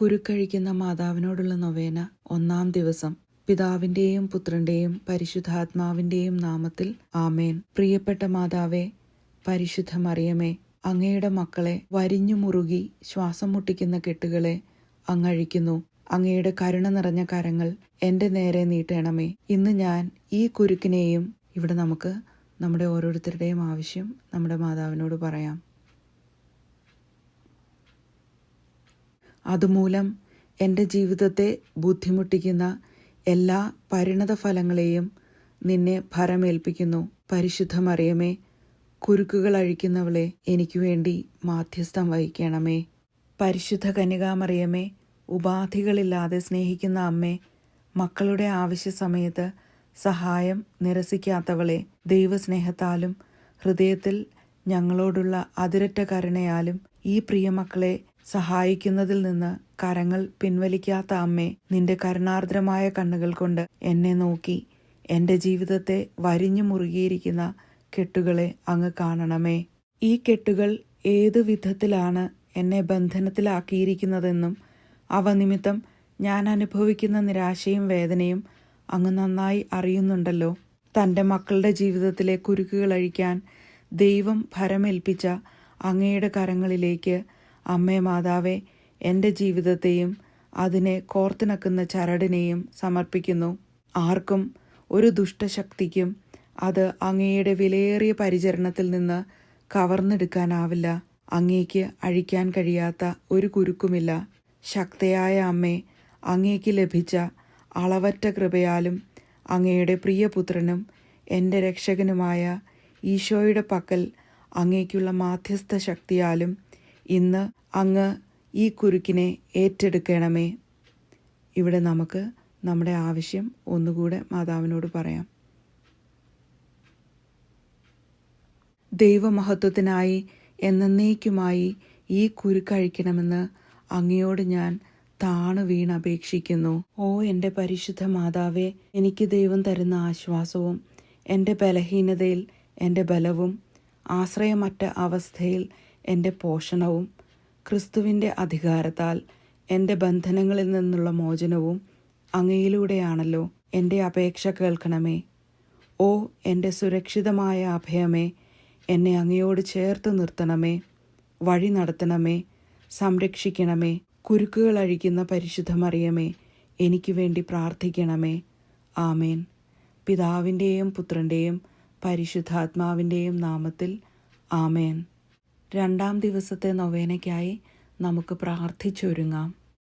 കുരുക്കഴിക്കുന്ന മാതാവിനോടുള്ള നൊവേന ഒന്നാം ദിവസം. പിതാവിന്റെയും പുത്രന്റെയും പരിശുദ്ധാത്മാവിന്റെയും നാമത്തിൽ ആമേൻ. പ്രിയപ്പെട്ട മാതാവേ പരിശുദ്ധ മറിയമേ അങ്ങയുടെ മക്കളെ വരിഞ്ഞു മുറുകി ശ്വാസം മുട്ടിക്കുന്ന കെട്ടുകളെ അങ്ങഴിക്കുന്നു. അങ്ങയുടെ കരുണ നിറഞ്ഞ കരങ്ങൾ എന്റെ നേരെ നീട്ടണമേ. ഇന്ന് ഞാൻ ഈ കുരുക്കിനെയും ഇവിടെ നമുക്ക് നമ്മുടെ ഓരോരുത്തരുടെയും ആവശ്യം നമ്മുടെ മാതാവിനോട് പറയാം. അതുമൂലം എന്റെ ജീവിതത്തെ ബുദ്ധിമുട്ടിക്കുന്ന എല്ലാ പരിണത ഫലങ്ങളെയും നിന്നെ ഭരമേൽപ്പിക്കുന്നു. പരിശുദ്ധമറിയമേ കുരുക്കുകൾ അഴിക്കുന്നവളെ എനിക്ക് വേണ്ടി മാധ്യസ്ഥം വഹിക്കണമേ. പരിശുദ്ധ കന്യകാമറിയമേ ഉപാധികളില്ലാതെ സ്നേഹിക്കുന്ന അമ്മേ മക്കളുടെ ആവശ്യ സമയത്ത് സഹായം നിരസിക്കാത്തവളെ ദൈവസ്നേഹത്താലും ഹൃദയത്തിൽ ഞങ്ങളോടുള്ള അതിരറ്റ കരുണയാലും ഈ പ്രിയമക്കളെ സഹായിക്കുന്നതിൽ നിന്ന് കരങ്ങൾ പിൻവലിക്കാത്ത അമ്മേ നിന്റെ കരുണാർദ്രമായ കണ്ണുകൾ കൊണ്ട് എന്നെ നോക്കി. എന്റെ ജീവിതത്തെ വരിഞ്ഞു മുറുകിയിരിക്കുന്ന കെട്ടുകളെ അങ്ങ് കാണണമേ. ഈ കെട്ടുകൾ ഏതു വിധത്തിലാണ് എന്നെ ബന്ധനത്തിലാക്കിയിരിക്കുന്നതെന്നും അവ നിമിത്തം ഞാൻ അനുഭവിക്കുന്ന നിരാശയും വേദനയും അങ്ങ് നന്നായി അറിയുന്നുണ്ടല്ലോ. തന്റെ മക്കളുടെ ജീവിതത്തിലെ കുരുക്കുകൾ അഴിക്കാൻ ദൈവം ഭരമേൽപ്പിച്ച അങ്ങയുടെ കരങ്ങളിലേക്ക് അമ്മേ മാതാവേ എന്റെ ജീവിതത്തെയും അതിനെ കോർത്തിണക്കുന്ന ചരടിനെയും സമർപ്പിക്കുന്നു. ആർക്കും ഒരു ദുഷ്ടശക്തിക്കും അത് അങ്ങയുടെ വിലയേറിയ പരിചരണത്തിൽ നിന്ന് കവർന്നെടുക്കാനാവില്ല. അങ്ങേക്ക് അഴിക്കാൻ കഴിയാത്ത ഒരു കുരുക്കുമില്ല. ശക്തയായ അമ്മേ അങ്ങേക്ക് ലഭിച്ച അളവറ്റ കൃപയാലും അങ്ങയുടെ പ്രിയപുത്രനും എന്റെ രക്ഷകനുമായ ഈശോയുടെ പക്കൽ അങ്ങേക്കുള്ള മാധ്യസ്ഥ ശക്തിയാലും ഇന്ന് അങ്ങ് ഈ കുരുക്കിനെ ഏറ്റെടുക്കണമേ. ഇവിടെ നമുക്ക് നമ്മുടെ ആവശ്യം ഒന്നുകൂടെ മാതാവിനോട് പറയാം. ദൈവമഹത്വത്തിനായി എന്നേക്കുമായി ഈ കുരുക്കഴിക്കണമെന്ന് അങ്ങയോട് ഞാൻ താണു വീണപേക്ഷിക്കുന്നു ഓ എന്റെ പരിശുദ്ധ മാതാവേ എനിക്ക് ദൈവം തരുന്ന ആശ്വാസവും എന്റെ ബലഹീനതയിൽ എന്റെ ബലവും ആശ്രയമറ്റ അവസ്ഥയിൽ എന്റെ പോഷണവും ക്രിസ്തുവിന്റെ അധികാരത്താൽ എന്റെ ബന്ധനങ്ങളിൽ നിന്നുള്ള മോചനവും അങ്ങയിലൂടെയാണല്ലോ എന്റെ അപേക്ഷ കേൾക്കണമേ. ഓ എന്റെ സുരക്ഷിതമായ അഭയമേ എന്നെ അങ്ങയോട് ചേർത്ത് നിർത്തണമേ വഴി നടത്തണമേ സംരക്ഷിക്കണമേ കുരുക്കുകൾ അഴിക്കുന്ന പരിശുദ്ധമറിയമേ എനിക്ക് വേണ്ടി പ്രാർത്ഥിക്കണമേ. ആമേൻ. പിതാവിന്റെയും പുത്രന്റെയും പരിശുദ്ധാത്മാവിന്റെയും നാമത്തിൽ ആമേൻ. രണ്ടാം ദിവസത്തെ നൊവേനയ്ക്കായി നമുക്ക് പ്രാർത്ഥിച്ചൊരുങ്ങാം.